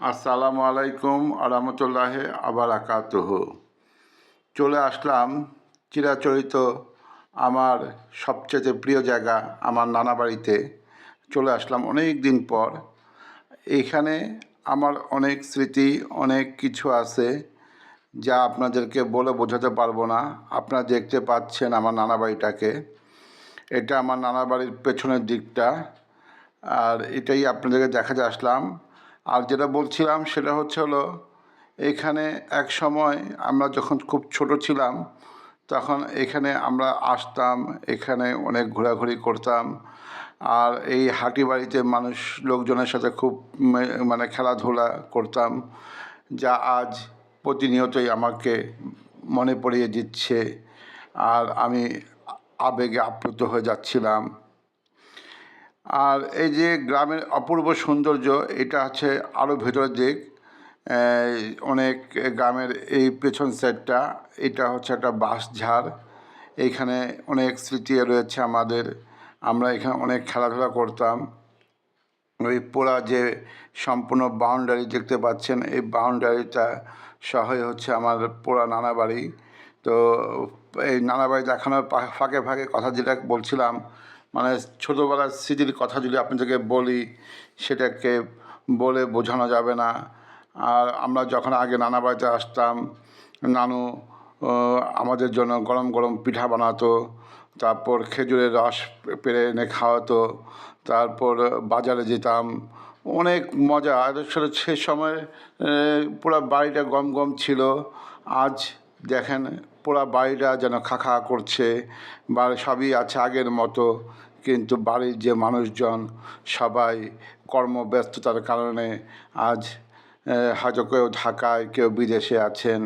আসসালামু আলাইকুম আরহামতুল্লাহ আবার আকাতহ চলে আসলাম চিরাচরিত আমার সবচেয়ে প্রিয় জায়গা আমার নানা বাড়িতে। চলে আসলাম অনেক দিন পর। এখানে আমার অনেক স্মৃতি, অনেক কিছু আছে যা আপনাদেরকে বলে বোঝাতে পারব না। আপনারা দেখতে পাচ্ছেন আমার নানা বাড়িটাকে। এটা আমার নানা বাড়ির পেছনের দিকটা। আর এটাই আপনাদেরকে দেখাতে আসলাম। আর যেটা বলছিলাম সেটা হচ্ছে হলো, এখানে এক সময় আমরা যখন খুব ছোট ছিলাম, তখন এখানে আমরা আসতাম, এখানে অনেক ঘোরাঘুরি করতাম। আর এই হাটি বাড়িতে মানুষ লোকজনের সাথে খুব মানে খেলাধুলা করতাম, যা আজ প্রতিনিয়তই আমাকে মনে পড়িয়ে দিচ্ছে। আর আমি আবেগে আপ্লুত হয়ে যাচ্ছিলাম। আর এই যে গ্রামের অপূর্ব সৌন্দর্য, এটা হচ্ছে আরও ভেতরের দিক। অনেক গ্রামের এই পেছন সাইডটা এটা হচ্ছে একটা বাঁশঝাড় এইখানে অনেক স্মৃতি রয়েছে আমাদের। আমরা এখানে অনেক খেলাধুলা করতাম। ওই পোড়া যে সম্পূর্ণ বাউন্ডারি দেখতে পাচ্ছেন, এই বাউন্ডারিটা সহই হচ্ছে আমার পোড়া নানা বাড়ি। তো এই নানা বাড়ি দেখানোর ফাঁকে ফাঁকে কথা যেটা বলছিলাম মানে ছোটোবেলার স্মৃতির কথা যদি আপনাদেরকে বলি, সেটাকে বলে বোঝানো যাবে না। আর আমরা যখন আগে নানা বাড়িতে আসতাম, নানু আমাদের জন্য গরম গরম পিঠা বানাতো, তারপর খেজুরের রস পেরে এনে খাওয়াতো, তারপর বাজারে যেতাম। অনেক মজা। আসলে সে সময় পুরো বাড়িটা গম গম ছিল। আজ দেখেন পুরো বাড়িটা যেন খা খা করছে। বা সবই আছে আগের মতো, কিন্তু বাড়ির যে মানুষজন সবাই কর্মব্যস্ততার কারণে আজ হয়তো কেউ ঢাকায়, কেউ বিদেশে আছেন,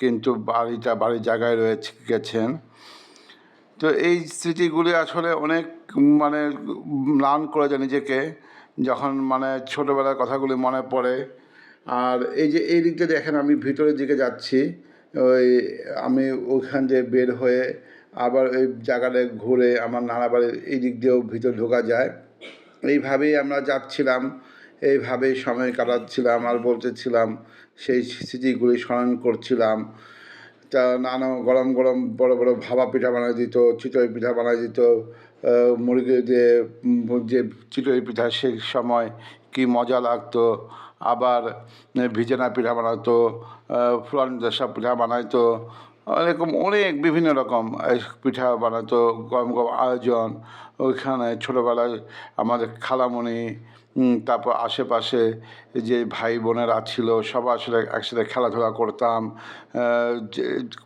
কিন্তু বাড়িটা বাড়ির জায়গায় রয়েছে, গেছেন। তো এই স্মৃতিগুলি আসলে অনেক মানে ম্লান করে যায় নিজেকে, যখন মানে ছোটোবেলার কথাগুলি মনে পড়ে। আর এই যে এই দিকটা দেখেন আমি ভিতরের দিকে যাচ্ছি ওই আমি ওইখান দিয়ে বের হয়ে আবার ওই জায়গাটায় ঘুরে আমার নানা বাড়ির এই দিক দিয়েও ভিতরে ঢোকা যায়। এইভাবেই আমরা যাচ্ছিলাম, এইভাবেই সময় কাটাচ্ছিলাম আর বলতেছিলাম, সেই স্মৃতিগুলি স্মরণ করছিলাম। তা নানা গরম গরম বড় বড় ভাপা পিঠা বানিয়ে দিত, চিতই পিঠা বানিয়ে দিত মুরগি যে যে চিতই পিঠা সেই সময় কি মজা লাগতো। আবার ভিজেনা পিঠা বানাতো ফুলান পিঠা বানাইতো। এরকম অনেক বিভিন্ন রকম পিঠা বানাতো গরম গরম আয়োজন, ওইখানে ছোটোবেলায় আমাদের খালামণি তারপর আশেপাশে যে ভাই বোনেরা ছিল সবার সাথে একসাথে খেলাধুলা করতাম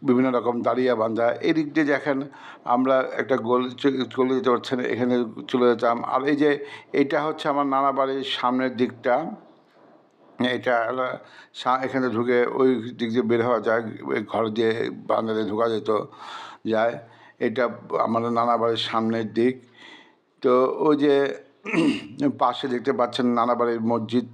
বিভিন্ন রকম দাঁড়িয়া বান্ধা এই দিক দিয়ে দেখেন আমরা একটা গোল চলে যেতে পারছেন এখানে চলে যেতাম। আর এই যে, এটা হচ্ছে আমার নানা বাড়ির সামনের দিকটা। এটা সা- এখানে ঢুকে ওই দিক দিয়ে বের হওয়া যায়, ওই ঘর দিয়ে বারান্দা ঢোকা যেত, যায়। এটা আমাদের নানা বাড়ির সামনের দিক। তো ওই যে পাশে দেখতে পাচ্ছেন নানা বাড়ির মসজিদ।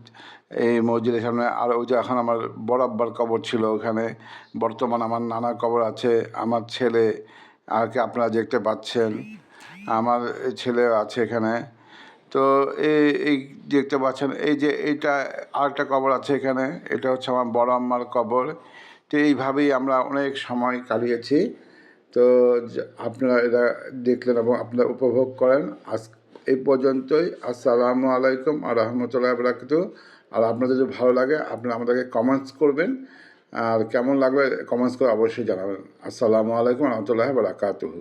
এই মসজিদের সামনে আর ওই যে এখন আমার বড় কবর ছিল ওখানে। বর্তমান আমার নানা কবর আছে, আমার ছেলে আর কি আপনারা দেখতে পাচ্ছেন। আমার ছেলে আছে এখানে। তো এই এই দেখতে পাচ্ছেন, এই যে এইটা আরেকটা কবর আছে এখানে, এটা হচ্ছে আমার বড় আম্মার কবর। তো এইভাবেই আমরা অনেক সময় কাটিয়েছি। তো আপনারা এটা দেখলেন এবং আপনারা উপভোগ করেন। আজ এই পর্যন্তই। আসসালামু আলাইকুম আর রহমতুল্লাহ বরাকাত আর আপনাদের যদি ভালো লাগে, আপনারা আমাদেরকে কমেন্টস করবেন। আর কেমন লাগবে কমেন্টস করে অবশ্যই জানাবেন। আসসালামু আলাইকুম রহমতুল্লাহ বরাকাতুহু।